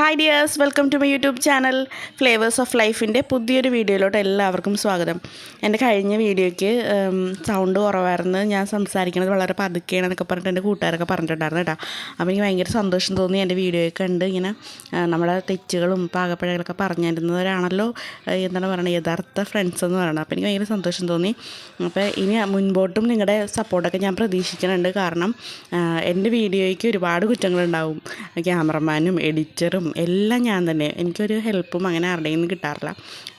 Hi dears welcome to my YouTube channel flavours of ലൈഫിന്റെ പുതിയൊരു വീഡിയോയിലോട്ട് എല്ലാവർക്കും സ്വാഗതം. എന്റെ കഴിഞ്ഞ വീഡിയോയ്ക്ക് സൗണ്ട് കുറവായിരുന്നു. ഞാൻ സംസാരിക്കുന്നത് വളരെ പതുക്കെയാണ് എന്നൊക്കെ പറഞ്ഞിട്ട് എന്റെ കൂട്ടുകാരൊക്കെ പറഞ്ഞിട്ടുണ്ടായിരുന്നു കേട്ടോ. അപ്പോൾ എനിക്ക് ഭയങ്കര സന്തോഷം തോന്നി എന്റെ വീഡിയോയൊക്കെ ഉണ്ട് ഇങ്ങനെ നമ്മുടെ തെറ്റുകളും പാകപ്പഴകളൊക്കെ പറഞ്ഞിരുന്നവരാണല്ലോ എന്താണ് പറയുന്നത്. യഥാർത്ഥ ഫ്രണ്ട്സ് എന്ന് പറയുന്നത്. അപ്പോൾ എനിക്ക് ഭയങ്കര സന്തോഷം തോന്നി. അപ്പോൾ ഇനി മുൻപോട്ടും നിങ്ങളുടെ സപ്പോർട്ടൊക്കെ ഞാൻ പ്രതീക്ഷിക്കുന്നുണ്ട്. കാരണം എന്റെ വീഡിയോയ്ക്ക് ഒരുപാട് കുറ്റങ്ങളുണ്ടാവും. ക്യാമറമാനും എഡിറ്ററും എല്ലാം ഞാൻ തന്നെ. എനിക്കൊരു ഹെൽപ്പും അങ്ങനെ ആരുടെയും നിന്ന് കിട്ടാറില്ല.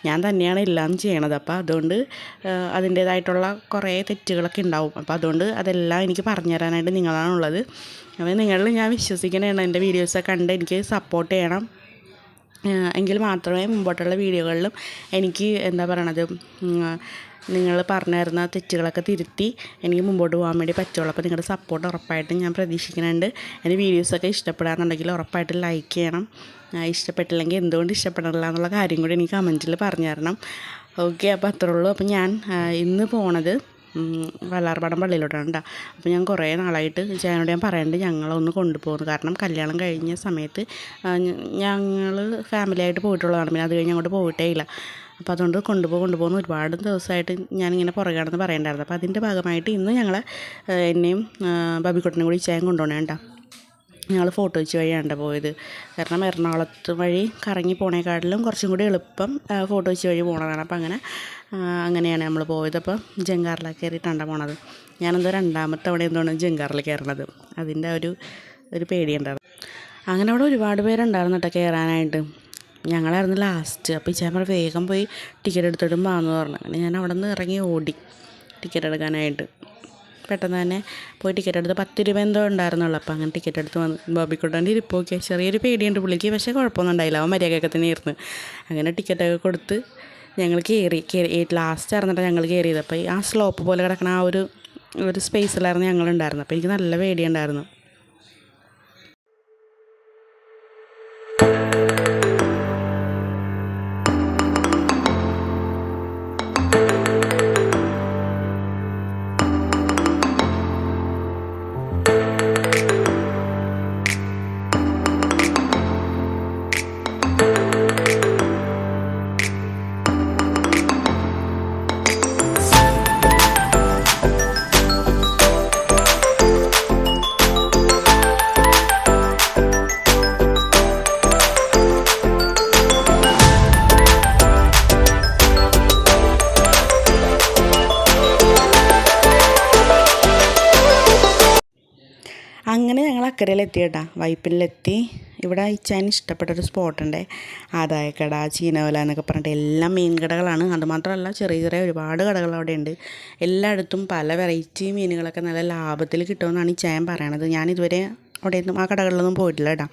ഞാൻ തന്നെയാണ് എല്ലാം ചെയ്യണത്. അപ്പോൾ അതുകൊണ്ട് അതിന്റേതായിട്ടുള്ള കുറേ തെറ്റുകളൊക്കെ ഉണ്ടാവും. അപ്പോൾ അതുകൊണ്ട് അതെല്ലാം എനിക്ക് പറഞ്ഞു തരാനായിട്ട് നിങ്ങളാണുള്ളത്. അപ്പോൾ നിങ്ങളിൽ ഞാൻ വിശ്വസിക്കണതാണ് എന്റെ വീഡിയോസൊക്കെ കണ്ട് എനിക്ക് സപ്പോർട്ട് ചെയ്യണം. എങ്കിൽ മാത്രമേ മുമ്പോട്ടുള്ള വീഡിയോകളിലും എനിക്ക് എന്താ പറയണത് നിങ്ങൾ പറഞ്ഞു തരുന്ന തെറ്റുകളൊക്കെ തിരുത്തി എനിക്ക് മുമ്പോട്ട് പോകാൻ വേണ്ടി പറ്റുള്ളൂ. അപ്പോൾ നിങ്ങളുടെ സപ്പോർട്ട് ഉറപ്പായിട്ടും ഞാൻ പ്രതീക്ഷിക്കുന്നുണ്ട്. എന്റെ വീഡിയോസൊക്കെ ഇഷ്ടപ്പെടാന്നുണ്ടെങ്കിൽ ഉറപ്പായിട്ട് ലൈക്ക് ചെയ്യണം. ഇഷ്ടപ്പെട്ടില്ലെങ്കിൽ എന്തുകൊണ്ട് ഇഷ്ടപ്പെടില്ല എന്നുള്ള കാര്യം കൂടി എനിക്ക് കമന്റിൽ പറഞ്ഞു തരണം. ഓക്കെ അപ്പോൾ അത്രേ ഉള്ളൂ. അപ്പോൾ ഞാൻ ഇന്ന് പോണത് വല്ലാർപാടം പള്ളിയിലോട്ടാണ് കേട്ടോ അപ്പോൾ ഞാൻ കുറേ നാളായിട്ട് ചേനോട് ഞാൻ പറയേണ്ടത് ഞങ്ങളൊന്ന് കൊണ്ടുപോകുന്നു കാരണം കല്യാണം കഴിഞ്ഞ സമയത്ത് ഞങ്ങൾ ഫാമിലിയായിട്ട് പോയിട്ടുള്ളതാണ്. പിന്നെ അത് കഴിഞ്ഞ് അങ്ങോട്ട് പോയിട്ടേ ഇല്ല. അപ്പോൾ അതുകൊണ്ട് കൊണ്ടുപോകും കൊണ്ടുപോകുന്ന ഒരുപാട് ദിവസമായിട്ട് ഞാനിങ്ങനെ പുറകാണെന്ന് പറയണ്ടായിരുന്നു. അപ്പോൾ അതിന്റെ ഭാഗമായിട്ട് ഇന്ന് ഞങ്ങൾ എന്നെയും ബബിക്കുട്ടനും കൂടി ചായം കൊണ്ടുപോകണേ കേട്ടോ ഞങ്ങൾ ഫോട്ടോ വെച്ച് വഴിയാണ് പോയത്. കാരണം എറണാകുളത്ത് വഴി കറങ്ങി പോണേക്കാട്ടിലും കുറച്ചും കൂടി എളുപ്പം ആ, ഫോട്ടോ വെച്ച് വഴി പോണതാണ്. അപ്പോൾ അങ്ങനെ അങ്ങനെയാണ് നമ്മൾ പോയത്. അപ്പോൾ ജങ്കാറിലാണ് കയറിയിട്ടാണ് പോണത്. ഞാനെന്തോ രണ്ടാമത്തെ തവണ എന്താണ് ജങ്കാറിൽ കയറണത് അതിന്റെ ഒരു ഒരു പേടിയുണ്ടായിരുന്നു. അങ്ങനെ അവിടെ ഒരുപാട് പേരുണ്ടായിരുന്നു കേട്ടോ കയറാനായിട്ട് ഞങ്ങളായിരുന്നു ലാസ്റ്റ് അപ്പോൾ ചേമ്പർ വേഗം പോയി ടിക്കറ്റ് എടുത്തിട്ടും പോകാമെന്ന് പറഞ്ഞു. അങ്ങനെ ഞാൻ അവിടെ നിന്ന് ഇറങ്ങി ഓടി ടിക്കറ്റ് എടുക്കാനായിട്ട്. പെട്ടെന്ന് തന്നെ പോയി ടിക്കറ്റ് എടുത്ത് പത്ത് രൂപ എന്തോ ഉണ്ടായിരുന്നുള്ളൂ. അപ്പോൾ അങ്ങനെ ടിക്കറ്റ് എടുത്ത് വന്ന് ബോബിക്കുട്ടന്റെ ഇരിപ്പോക്കെ ചെറിയൊരു പേടിയുണ്ട് പുള്ളിക്ക് പക്ഷേ കുഴപ്പമൊന്നും ഉണ്ടായില്ല. അവൻ മര്യാദയൊക്കെ തന്നെ ഇരുന്ന് അങ്ങനെ ടിക്കറ്റൊക്കെ കൊടുത്ത് ഞങ്ങൾ കയറി. കയറി ലാസ്റ്റ് ആയിരുന്നിട്ട് ഞങ്ങൾ കയറിയത്. അപ്പോൾ ആ സ്ലോപ്പ് പോലെ കിടക്കണ ആ ഒരു ഒരു സ്പേസിലായിരുന്നു ഞങ്ങളുണ്ടായിരുന്നത് അപ്പോൾ എനിക്ക് നല്ല പേടിയുണ്ടായിരുന്നു. കേട്ടാ വൈപ്പിനിലെത്തി. ഇവിടെ ഇച്ചാൻ ഇഷ്ടപ്പെട്ടൊരു സ്പോട്ടുണ്ട്. ആദായക്കട ചീനവല എന്നൊക്കെ പറഞ്ഞിട്ട് എല്ലാം മീൻ കടകളാണ്. അതുമാത്രമല്ല ചെറിയ ചെറിയ ഒരുപാട് കടകൾ അവിടെ ഉണ്ട് എല്ലായിടത്തും പല വെറൈറ്റി മീനുകളൊക്കെ നല്ല ലാഭത്തിൽ കിട്ടുമെന്നാണ് ഇച്ചായൻ പറയണത്. ഞാൻ ഇതുവരെ അവിടെയൊന്നും ആ കടകളിലൊന്നും പോയിട്ടില്ല കേട്ടോ.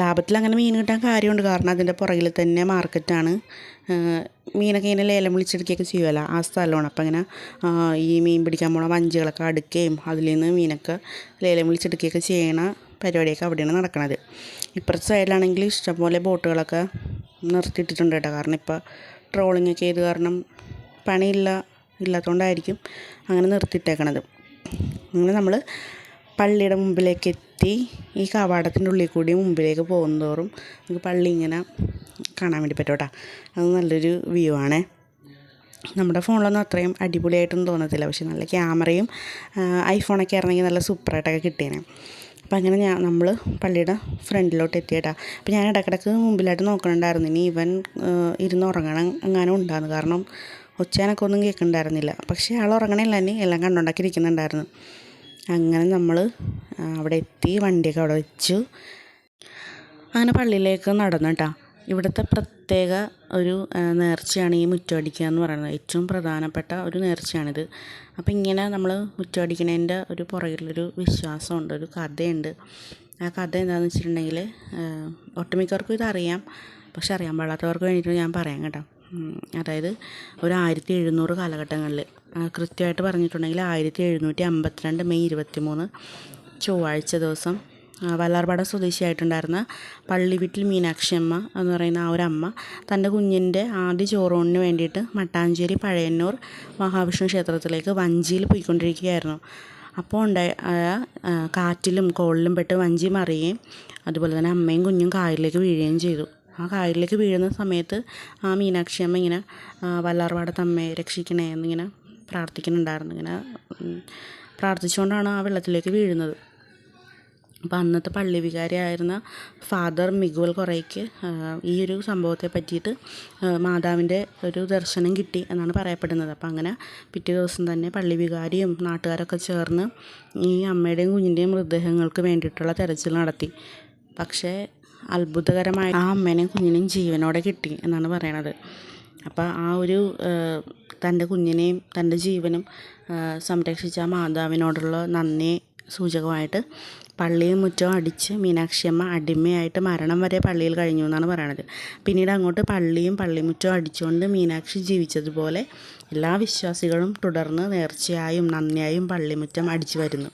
ലാഭത്തിൽ അങ്ങനെ മീൻ കിട്ടാൻ കാര്യമുണ്ട്. കാരണം അതിന്റെ പുറകിൽ തന്നെ മാർക്കറ്റാണ്. മീനൊക്കെ ഇങ്ങനെ ലേലം വിളിച്ചെടുക്കുകയൊക്കെ ചെയ്യുമല്ലോ ആ സ്ഥലമാണ്. അപ്പം ഇങ്ങനെ ഈ മീൻ പിടിക്കാൻ പോണ വഞ്ചികളൊക്കെ അടുക്കുകയും അതിൽ നിന്ന് മീനൊക്കെ ലേലം വിളിച്ചെടുക്കുകയൊക്കെ ചെയ്യണ പരിപാടിയൊക്കെ അവിടെയാണ് നടക്കുന്നത് ഇപ്പുറത്തെ സൈഡിലാണെങ്കിൽ ഇഷ്ടംപോലെ ബോട്ടുകളൊക്കെ നിർത്തിയിട്ടിട്ടുണ്ട് കേട്ടോ. കാരണം ഇപ്പോൾ ട്രോളിംഗ് ഒക്കെ ചെയ്ത് കാരണം പണിയില്ല ഇല്ലാത്തതുകൊണ്ടായിരിക്കും അങ്ങനെ നിർത്തിയിട്ടേക്കണത്. അങ്ങനെ നമ്മൾ പള്ളിയുടെ മുമ്പിലേക്ക് എത്തി ഈ കവാടത്തിന്റെ ഉള്ളിൽ കൂടി മുമ്പിലേക്ക് പോകുന്നതോറും നമുക്ക് പള്ളി ഇങ്ങനെ കാണാൻ വേണ്ടി പറ്റോട്ടാ അത് നല്ലൊരു വ്യൂ ആണ്. നമ്മുടെ ഫോണിലൊന്നും അത്രയും അടിപൊളിയായിട്ടൊന്നും തോന്നത്തില്ല. പക്ഷെ നല്ല ക്യാമറയും ഐഫോണൊക്കെ ആയിരുന്നെങ്കിൽ നല്ല സൂപ്പറായിട്ടൊക്കെ കിട്ടിയേനെ. അപ്പം അങ്ങനെ ഞാൻ നമ്മൾ പള്ളിയുടെ ഫ്രണ്ടിലോട്ട് എത്തിയേട്ടാ അപ്പം ഞാൻ ഇടക്കിടക്ക് മുമ്പിലായിട്ട് നോക്കണുണ്ടായിരുന്നു. ഇനി ഇവൻ ഇരുന്ന് ഉറങ്ങണം എങ്ങാനും ഉണ്ടായിരുന്നു കാരണം ഒച്ചാനൊക്കെ ഒന്നും കേൾക്കണ്ടായിരുന്നില്ല. പക്ഷേ ആൾ ഉറങ്ങണില്ല ഇനി. എല്ലാം കണ്ടുണ്ടാക്കി ഇരിക്കുന്നുണ്ടായിരുന്നു. അങ്ങനെ നമ്മൾ അവിടെ എത്തി വണ്ടിയൊക്കെ അവിടെ വെച്ചു. അങ്ങനെ പള്ളിയിലേക്ക് നടന്നു കേട്ടോ. ഇവിടുത്തെ പ്രത്യേക ഒരു നേർച്ചയാണ് ഈ മുറ്റമടിക്കുക എന്ന് പറയുന്നത്. ഏറ്റവും പ്രധാനപ്പെട്ട ഒരു നേർച്ചയാണിത്. അപ്പോൾ ഇങ്ങനെ നമ്മൾ മുറ്റമടിക്കണതിന്റെ ഒരു പുറകിലൊരു വിശ്വാസമുണ്ട് ഒരു കഥയുണ്ട്. ആ കഥ എന്താണെന്ന് വെച്ചിട്ടുണ്ടെങ്കിൽ ഒട്ടുമിക്കവർക്കും ഇതറിയാം. പക്ഷെ അറിയാൻ പാടാത്തവർക്ക് വേണ്ടിയിട്ട് ഞാൻ പറയാം കേട്ടോ. അതായത് ഒരു ആയിരത്തി എഴുന്നൂറ് കാലഘട്ടങ്ങളിൽ കൃത്യമായിട്ട് പറഞ്ഞിട്ടുണ്ടെങ്കിൽ ആയിരത്തി എഴുന്നൂറ്റി അമ്പത്തിരണ്ട് മെയ് ഇരുപത്തി മൂന്ന് ചൊവ്വാഴ്ച ദിവസം വല്ലാർപാടം സ്വദേശിയായിട്ടുണ്ടായിരുന്ന പള്ളി വീട്ടിൽ മീനാക്ഷി അമ്മ എന്ന് പറയുന്ന ആ ഒരു അമ്മ തന്റെ കുഞ്ഞിന്റെ ആദ്യ ചോറൂണിന് വേണ്ടിയിട്ട് മട്ടാഞ്ചേരി പഴയന്നൂർ മഹാവിഷ്ണു ക്ഷേത്രത്തിലേക്ക് വഞ്ചിയിൽ പോയിക്കൊണ്ടിരിക്കുകയായിരുന്നു. അപ്പോൾ ഉണ്ടായ കാറ്റിലും കോളിലും പെട്ട് വഞ്ചി മറിയുകയും അതുപോലെ തന്നെ അമ്മയും കുഞ്ഞും കായലിലേക്ക് വീഴുകയും ചെയ്തു. ആ കായലിലേക്ക് വീഴുന്ന സമയത്ത് ആ മീനാക്ഷി അമ്മ ഇങ്ങനെ വല്ലാർപാടത്തമ്മയെ രക്ഷിക്കണേ എന്നിങ്ങനെ പ്രാർത്ഥിക്കുന്നുണ്ടായിരുന്നു. ഇങ്ങനെ പ്രാർത്ഥിച്ചുകൊണ്ടാണ് ആ വെള്ളത്തിലേക്ക് വീഴുന്നത്. അപ്പോൾ അന്നത്തെ പള്ളി വികാരിയായിരുന്ന ഫാദർ മിഗുവൽ കുറേക്ക് ഈ ഒരു സംഭവത്തെ പറ്റിയിട്ട് മാതാവിന്റെ ഒരു ദർശനം കിട്ടി എന്നാണ് പറയപ്പെടുന്നത്. അപ്പോൾ അങ്ങനെ പിറ്റേ ദിവസം തന്നെ പള്ളി വികാരിയും നാട്ടുകാരൊക്കെ ചേർന്ന് ഈ അമ്മയുടെയും കുഞ്ഞിന്റെയും മൃതദേഹങ്ങൾക്ക് വേണ്ടിയിട്ടുള്ള തെരച്ചിൽ നടത്തി. പക്ഷേ അത്ഭുതകരമായി ആ അമ്മേനെയും കുഞ്ഞിനെയും ജീവനോടെ കിട്ടി എന്നാണ് പറയണത്. അപ്പോൾ ആ ഒരു തന്റെ കുഞ്ഞിനെയും തന്റെ ജീവനും സംരക്ഷിച്ച ആ മാതാവിനോടുള്ള നന്ദി സൂചകമായിട്ട് പള്ളിയും മുറ്റവും അടിച്ച് മീനാക്ഷിയമ്മ അടിമയായിട്ട് മരണം വരെ പള്ളിയിൽ കഴിഞ്ഞു എന്നാണ് പറയണത്. പിന്നീട് അങ്ങോട്ട് പള്ളിയും പള്ളിമുറ്റവും അടിച്ചുകൊണ്ട് മീനാക്ഷി ജീവിച്ചതുപോലെ എല്ലാ വിശ്വാസികളും തുടർന്ന് നേർച്ചയായും നന്ദിയായും പള്ളിമുറ്റം അടിച്ചു വരുന്നു.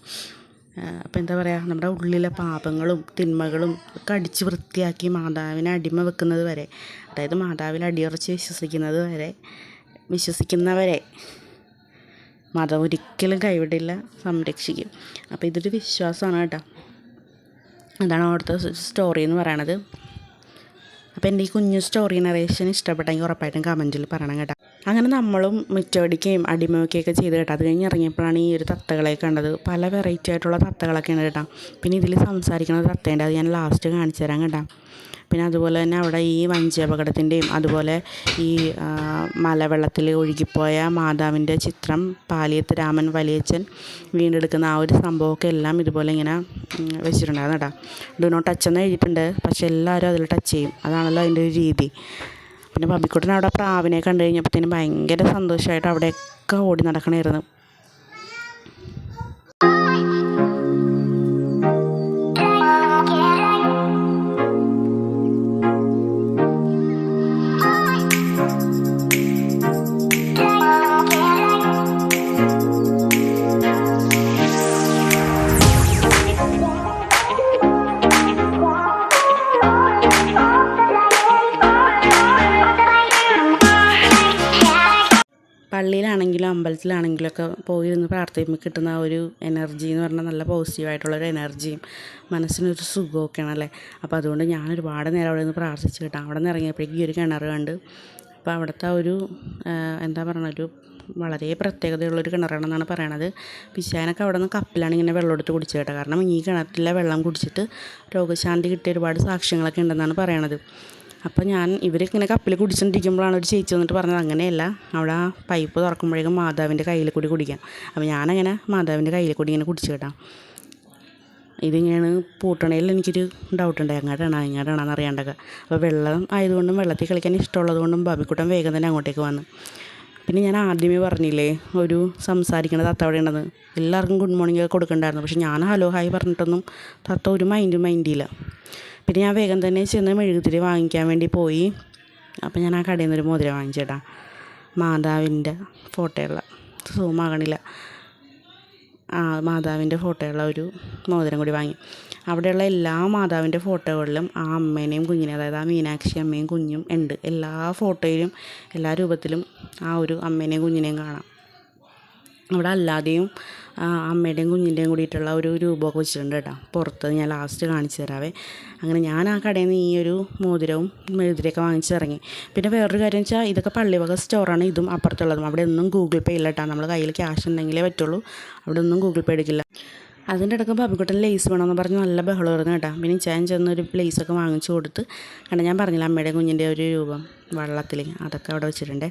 അപ്പോൾ എന്താ പറയുക നമ്മുടെ ഉള്ളിലെ പാപങ്ങളും തിന്മകളും ഒക്കെ അടിച്ച് വൃത്തിയാക്കി മാതാവിനെ അടിമ വെക്കുന്നത് വരെ. അതായത് മാതാവിൽ അടിയുറച്ച് വിശ്വസിക്കുന്നത് വരെ വിശ്വസിക്കുന്നവരെ മതം ഒരിക്കലും കൈവിടില്ല സംരക്ഷിക്കും. അപ്പോൾ ഇതൊരു വിശ്വാസമാണ് കേട്ടോ. അതാണ് അവിടുത്തെ സ്റ്റോറി എന്ന് പറയണത്. അപ്പോൾ എന്റെ ഈ കുഞ്ഞു സ്റ്റോറി നറേഷൻ ഇഷ്ടപ്പെട്ടെങ്കിൽ ഉറപ്പായിട്ടും കമന്റിൽ പറയണം കേട്ടോ. അങ്ങനെ നമ്മളും മുറ്റടിക്കുകയും അടിമയൊക്കെയൊക്കെ ചെയ്ത് കേട്ടോ. അത് കഴിഞ്ഞ് ഇറങ്ങിയപ്പോഴാണ് ഈ ഒരു തത്തകളെ കണ്ടത്. പല വെറൈറ്റി ആയിട്ടുള്ള തത്തകളൊക്കെയാണ് കേട്ടോ. പിന്നെ ഇതിൽ സംസാരിക്കുന്ന തത്തേന്റെ അത് ഞാൻ ലാസ്റ്റ് കാണിച്ചു തരാം കേട്ടോ. പിന്നെ അതുപോലെ തന്നെ അവിടെ ഈ വഞ്ചി അപകടത്തിന്റെയും അതുപോലെ ഈ മലവെള്ളത്തിൽ ഒഴുകിപ്പോയ മാതാവിന്റെ ചിത്രം പാലിയത്ത് രാമൻ വലിയച്ഛൻ വീണ്ടെടുക്കുന്ന ആ ഒരു സംഭവമൊക്കെ എല്ലാം ഇതുപോലെ ഇങ്ങനെ വെച്ചിട്ടുണ്ടായിരുന്നു കേട്ടോ. ഡു നോട്ട് ടച്ച് എന്ന് എഴുതിയിട്ടുണ്ട്. പക്ഷെ എല്ലാവരും അതിൽ ടച്ച് ചെയ്യും. അതാണല്ലോ അതിന്റെ ഒരു രീതി. പിന്നെ ബബിക്കുട്ടൻ അവിടെ പ്രാവിനെ കണ്ടു കഴിഞ്ഞപ്പോഴത്തേനും ഭയങ്കര സന്തോഷമായിട്ട് അവിടെയൊക്കെ ഓടി നടക്കണമായിരുന്നു പള്ളിയിലാണെങ്കിലും അമ്പലത്തിലാണെങ്കിലും ഒക്കെ പോയിരുന്ന് പ്രാർത്ഥിക്കുമ്പോൾ കിട്ടുന്ന ആ ഒരു എനർജി എന്ന് പറഞ്ഞാൽ നല്ല പോസിറ്റീവായിട്ടുള്ളൊരു എനർജിയും മനസ്സിനൊരു സുഖമൊക്കെയാണ് അല്ലേ? അപ്പോൾ അതുകൊണ്ട് ഞാൻ ഒരുപാട് നേരം അവിടെ നിന്ന് പ്രാർത്ഥിച്ചു കേട്ടോ. അവിടെ നിന്ന് ഇറങ്ങിയപ്പോഴേക്കും ഈ ഒരു കിണർ കണ്ട് അപ്പോൾ അവിടുത്തെ ഒരു എന്താ പറയുക ഒരു വളരെ പ്രത്യേകതയുള്ളൊരു കിണറാണെന്നാണ് പറയണത്. പിശാനൊക്കെ അവിടെ നിന്ന് കപ്പിലാണ് ഇങ്ങനെ വെള്ളം എടുത്ത് കുടിച്ചത് കേട്ടോ. കാരണം ഈ കിണറ്റിലെ വെള്ളം കുടിച്ചിട്ട് രോഗശാന്തി കിട്ടിയ ഒരുപാട് സാക്ഷ്യങ്ങളൊക്കെ ഉണ്ടെന്നാണ് പറയണത്. അപ്പോൾ ഞാൻ ഇവരിങ്ങനെ കപ്പിൽ കുടിച്ചുകൊണ്ടിരിക്കുമ്പോഴാണ് ഒരു ചേച്ചി വന്നിട്ട് പറഞ്ഞത് അങ്ങനെയല്ല അവിടെ ആ പൈപ്പ് തുറക്കുമ്പോഴേക്കും മാതാവിന്റെ കയ്യിൽ കൂടി കുടിക്കാം. അപ്പോൾ ഞാനങ്ങനെ മാതാവിന്റെ കയ്യിൽ കൂടി ഇങ്ങനെ കുടിച്ചു കേട്ടാ. ഇതിങ്ങനെയാണ് പൂട്ടണയിൽ എനിക്കൊരു ഡൗട്ട് ഉണ്ട് എങ്ങോട്ടാണ് എങ്ങോട്ടാണെന്ന് അറിയാണ്ടൊക്കെ. അപ്പോൾ വെള്ളം ആയതുകൊണ്ടും വെള്ളത്തിൽ കളിക്കാൻ ഇഷ്ടമുള്ളത് കൊണ്ടും ബാബിക്കുട്ടൻ വേഗം തന്നെ അങ്ങോട്ടേക്ക് വന്നു. പിന്നെ ഞാൻ ആദ്യമേ പറഞ്ഞില്ലേ ഒരു സംസാരിക്കണ തത്ത അവിടെ ഉണ്ടെന്ന് എല്ലാവർക്കും ഗുഡ് മോർണിംഗ് ഒക്കെ കൊടുക്കണ്ടായിരുന്നു പക്ഷെ ഞാൻ ഹലോ ഹായ് പറഞ്ഞിട്ടൊന്നും തത്ത ഒരു മൈൻഡും മൈൻഡില്ല പിന്നെ ഞാൻ വേഗം തന്നെ ചെന്ന് മെഴുകുതിരി വാങ്ങിക്കാൻ വേണ്ടി പോയി. അപ്പം ഞാൻ ആ കടയിൽ നിന്നൊരു മോതിരം വാങ്ങിച്ചേട്ടാ. മാതാവിന്റെ ഫോട്ടോയുള്ള സൂം ആകണില്ല. ആ മാതാവിന്റെ ഫോട്ടോയുള്ള ഒരു മോതിരം കൂടി വാങ്ങി. അവിടെയുള്ള എല്ലാ മാതാവിന്റെ ഫോട്ടോകളിലും ആ അമ്മേനെയും കുഞ്ഞിനെയും അതായത് ആ മീനാക്ഷി അമ്മയും കുഞ്ഞും ഉണ്ട്. എല്ലാ ഫോട്ടോയിലും എല്ലാ രൂപത്തിലും ആ ഒരു അമ്മേനെയും കുഞ്ഞിനെയും കാണാം. അവിടെ അല്ലാതെയും അമ്മയുടെയും കുഞ്ഞിന്റെയും കൂടിയിട്ടുള്ള ഒരു രൂപമൊക്കെ വെച്ചിട്ടുണ്ട് കേട്ടോ. പുറത്ത് ഞാൻ ലാസ്റ്റ് കാണിച്ചു തരാവേ. അങ്ങനെ ഞാൻ ആ കടയിൽ നിന്ന് ഈ ഒരു മോതിരവും മെഴുതിരിയൊക്കെ വാങ്ങിച്ചിറങ്ങി പിന്നെ വേറൊരു കാര്യം വെച്ചാൽ ഇതൊക്കെ പള്ളിവക സ്റ്റോറാണ് ഇതും അപ്പുറത്തുള്ളതും. അവിടെ ഒന്നും ഗൂഗിൾ പേ ഇല്ല കേട്ടോ. നമ്മൾ കയ്യിൽ ക്യാഷ് ഉണ്ടെങ്കിലേ പറ്റുള്ളൂ. അവിടെ ഒന്നും ഗൂഗിൾ പേ എടുക്കില്ല. അതിന്റെ ഇടയ്ക്ക് ബബിക്കുട്ടൻ ലേസ് വേണമെന്ന് പറഞ്ഞ് നല്ല ബഹളമായിരുന്നു കേട്ടോ. പിന്നെ ഞാൻ ചെന്നൊരു ലേസൊക്കെ വാങ്ങിച്ചു കൊടുത്ത് കണ്ട ഞാൻ പറഞ്ഞില്ല അമ്മയുടെ കുഞ്ഞിന്റെ ഒരു രൂപം വള്ളത്തിൽ അതൊക്കെ അവിടെ വെച്ചിട്ടുണ്ട്.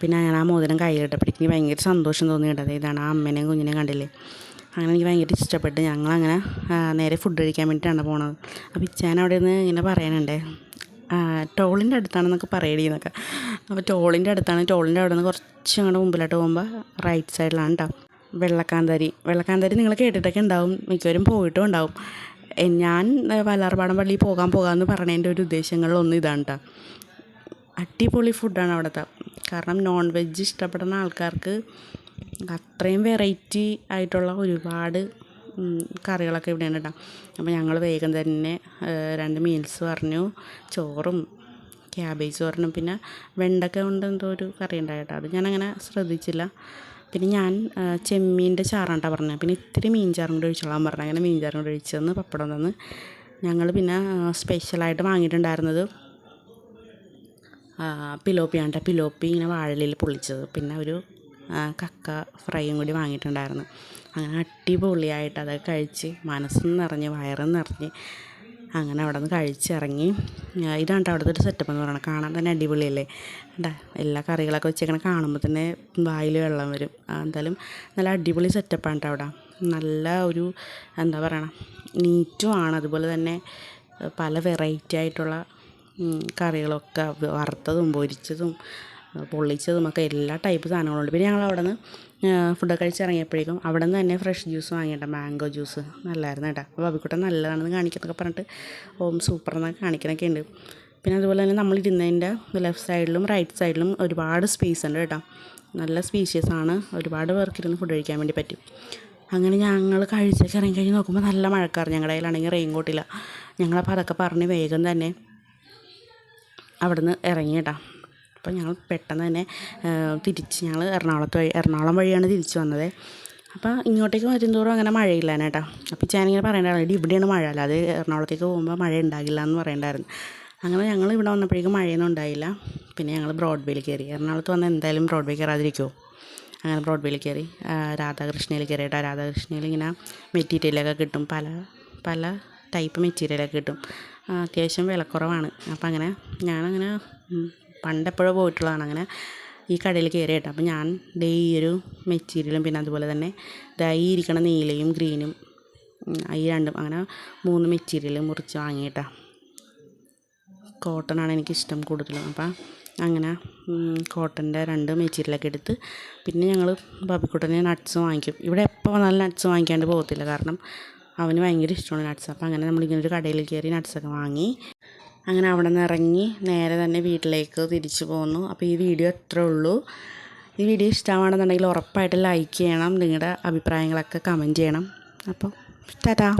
പിന്നെ ഞാൻ ആ മോതിരം കയ്യിലിട്ടപ്പോഴേക്കും എനിക്ക് ഭയങ്കര സന്തോഷം തോന്നി ഇതാണ് ആ അമ്മേനെയും കുഞ്ഞിനെയും കണ്ടില്ലേ? അങ്ങനെ എനിക്ക് ഭയങ്കര ഇഷ്ടപ്പെട്ട് ഞങ്ങളങ്ങനെ നേരെ ഫുഡ് കഴിക്കാൻ വേണ്ടിയിട്ടാണ് പോണത്. അപ്പോൾ ഇച്ചാൻ അവിടെ നിന്ന് ഇങ്ങനെ പറയാനുണ്ടേ ടോളിന്റെ അടുത്താണെന്നൊക്കെ പറയടി എന്നൊക്കെ. അപ്പോൾ ടോളിന്റെ അടുത്താണ്. ടോളിന്റെ അവിടെ നിന്ന് കുറച്ച് അങ്ങോട്ട് മുമ്പിലോട്ട് പോകുമ്പോൾ റൈറ്റ് സൈഡിലാണ് കേട്ടോ വെള്ളക്കാന്താരി. വെള്ളക്കാന്താരി നിങ്ങൾ കേട്ടിട്ടൊക്കെ ഉണ്ടാവും. മിക്കവരും പോയിട്ടും ഉണ്ടാവും. ഞാൻ വല്ലാർപാടം പള്ളിയിൽ പോകാൻ പോകാമെന്ന് പറഞ്ഞതിന്റെ ഒരു ഉദ്ദേശങ്ങളിലൊന്നും ഇതാണ് കേട്ടോ അടിപൊളി ഫുഡാണ് അവിടുത്തെ. കാരണം നോൺ വെജ് ഇഷ്ടപ്പെടുന്ന ആൾക്കാർക്ക് അത്രയും വെറൈറ്റി ആയിട്ടുള്ള ഒരുപാട് കറികളൊക്കെ ഇവിടെയാണ് കേട്ടോ. അപ്പോൾ ഞങ്ങൾ വേഗം തന്നെ രണ്ട് മീൽസ് പറഞ്ഞു. ചോറും ക്യാബേജ് പറഞ്ഞു. പിന്നെ വെണ്ടക്ക കൊണ്ട് എന്തോ ഒരു കറി ഉണ്ടായി കേട്ടോ. അത് ഞാനങ്ങനെ ശ്രദ്ധിച്ചില്ല. പിന്നെ ഞാൻ ചെമ്മീന്റെ ചാറാണ്ടാ പറഞ്ഞത്. പിന്നെ ഇത്തിരി മീൻ ചാറും കൂടി ഒഴിച്ചോളാൻ പറഞ്ഞു. അങ്ങനെ മീൻ ചാറും കൂടി ഒഴിച്ചു തന്ന് പപ്പടം തന്ന് ഞങ്ങൾ പിന്നെ സ്പെഷ്യലായിട്ട് വാങ്ങിയിട്ടുണ്ടായിരുന്നത് പിലോപ്പിയാണ് കേട്ടോ പിലോപ്പി ഇങ്ങനെ വാഴയിലയിൽ പൊള്ളിച്ചത്. പിന്നെ ഒരു കക്ക ഫ്രൈയും കൂടി വാങ്ങിയിട്ടുണ്ടായിരുന്നു. അങ്ങനെ അടിപൊളിയായിട്ട് അതൊക്കെ കഴിച്ച് മനസ്സും നിറഞ്ഞ് വയറും നിറഞ്ഞ് അങ്ങനെ അവിടെ നിന്ന് കഴിച്ചിറങ്ങി ഇതാണ് കേട്ടോ അവിടുത്തെ ഒരു സെറ്റപ്പ് എന്ന് പറയുന്നത്. കാണാൻ തന്നെ അടിപൊളിയല്ലേ? എന്താ എല്ലാ കറികളൊക്കെ വെച്ചേക്കണ കാണുമ്പോൾ തന്നെ വായിൽ വെള്ളം വരും. എന്തായാലും നല്ല അടിപൊളി സെറ്റപ്പാണ് കേട്ടോ അവിടെ. നല്ല ഒരു എന്താ പറയണം നീറ്റുമാണ് അതുപോലെ തന്നെ പല വെറൈറ്റി ആയിട്ടുള്ള കറികളൊക്കെ വറുത്തതും പൊരിച്ചതും ആ, പൊള്ളിച്ചതും ഒക്കെ എല്ലാ ടൈപ്പ് സാധനങ്ങളുണ്ട്. പിന്നെ ഞങ്ങൾ അവിടെ നിന്ന് ഫുഡൊക്കെ കഴിച്ചിറങ്ങിയപ്പോഴേക്കും അവിടെ നിന്ന് തന്നെ ഫ്രഷ് ജ്യൂസ് വാങ്ങിയിട്ട മാംഗോ ജ്യൂസ് നല്ലായിരുന്നു കേട്ടോ. അപ്പോൾ ബബിക്കുട്ടൻ നല്ലതാണെന്ന് കാണിക്കുന്നൊക്കെ പറഞ്ഞിട്ട് ഓം സൂപ്പർ എന്നൊക്കെ കാണിക്കണൊക്കെ ഉണ്ട്. പിന്നെ അതുപോലെ തന്നെ നമ്മൾ ഇരുന്നതിന്റെ ലെഫ്റ്റ് സൈഡിലും റൈറ്റ് സൈഡിലും ഒരുപാട് സ്പേസ് ഉണ്ട് കേട്ടോ. നല്ല സ്പീഷ്യസ് ആണ്. ഒരുപാട് പേർക്ക് ഇരുന്ന് ഫുഡ് കഴിക്കാൻ വേണ്ടി പറ്റും. അങ്ങനെ ഞങ്ങൾ കഴിച്ചൊക്കെ ഇറങ്ങി കഴിഞ്ഞ് നോക്കുമ്പോൾ നല്ല മഴക്കാർ ഞങ്ങളുടെ കയ്യിലാണെങ്കിൽ റെയിൻ കോട്ടില്ല. ഞങ്ങളപ്പോൾ അതൊക്കെ പറഞ്ഞ് വേഗം തന്നെ അവിടുന്ന് ഇറങ്ങി കേട്ടോ. അപ്പോൾ ഞങ്ങൾ പെട്ടെന്ന് തന്നെ തിരിച്ച് ഞങ്ങൾ എറണാകുളത്ത് വഴി എറണാകുളം വഴിയാണ് തിരിച്ച് വന്നത്. അപ്പോൾ ഇങ്ങോട്ടേക്ക് വരുന്തോറും അങ്ങനെ മഴയില്ല കേട്ടോ. അപ്പോൾ ഞാനിങ്ങനെ പറയണ്ടായിരുന്നു "എടി, ഇവിടെയാണ് മഴ. അല്ലാതെ എറണാകുളത്തേക്ക് പോകുമ്പോൾ മഴ ഉണ്ടാകില്ല എന്ന് പറയണ്ടായിരുന്നു. അങ്ങനെ ഞങ്ങൾ ഇവിടെ വന്നപ്പോഴേക്കും മഴയൊന്നും ഉണ്ടായില്ല. പിന്നെ ഞങ്ങൾ ബ്രോഡ്വേയിൽ കയറി. എറണാകുളത്ത് വന്നാൽ എന്തായാലും ബ്രോഡ്വേ കയറാതിരിക്കുമോ അങ്ങനെ ബ്രോഡ്വേയിൽ കയറി. രാധാകൃഷ്ണയിൽ കയറി കേട്ടോ രാധാകൃഷ്ണയിൽ ഇങ്ങനെ മെറ്റീരിയലൊക്കെ കിട്ടും. പല പല ടൈപ്പ് മെറ്റീരിയലൊക്കെ കിട്ടും. അത്യാവശ്യം വിലക്കുറവാണ്. അപ്പം അങ്ങനെ ഞാനങ്ങനെ പണ്ടെപ്പോഴോ പോയിട്ടുള്ളതാണ്. അങ്ങനെ ഈ കടയിൽ കയറി കേട്ടോ. അപ്പം ഞാൻ ദേ ഈ ഒരു മെറ്റീരിയലും പിന്നെ അതുപോലെ തന്നെ ഈ ഇരിക്കണ നീലയും ഗ്രീനും ഈ രണ്ടും അങ്ങനെ മൂന്ന് മെറ്റീരിയൽ മുറിച്ച് വാങ്ങിയിട്ടാ കോട്ടണാണ് എനിക്കിഷ്ടം കൂടുതലും. അപ്പം അങ്ങനെ കോട്ടന്റെ രണ്ട് മെറ്റീരിയലൊക്കെ എടുത്ത് പിന്നെ ഞങ്ങൾ ബബിക്കുട്ടന് നട്ട്സ് വാങ്ങിക്കും. ഇവിടെ എപ്പോൾ വന്നാലും നട്ട്സ് വാങ്ങിക്കാണ്ട് പോകത്തില്ല. കാരണം അവന് ഭയങ്കര ഇഷ്ടമാണ് നട്ട്സ് അപ്പോൾ അങ്ങനെ നമ്മളിങ്ങനെ ഒരു കടയിൽ കയറി നട്ട്സൊക്കെ വാങ്ങി അങ്ങനെ അവിടെ നിന്ന് ഇറങ്ങി നേരെ തന്നെ വീട്ടിലേക്ക് തിരിച്ചു പോന്നു. അപ്പോൾ ഈ വീഡിയോ അത്രേ ഉള്ളൂ. ഈ വീഡിയോ ഇഷ്ടമാണെന്നുണ്ടെങ്കിൽ ഉറപ്പായിട്ട് ലൈക്ക് ചെയ്യണം. നിങ്ങളുടെ അഭിപ്രായങ്ങളൊക്കെ കമന്റ് ചെയ്യണം. അപ്പോൾ ടാറ്റാ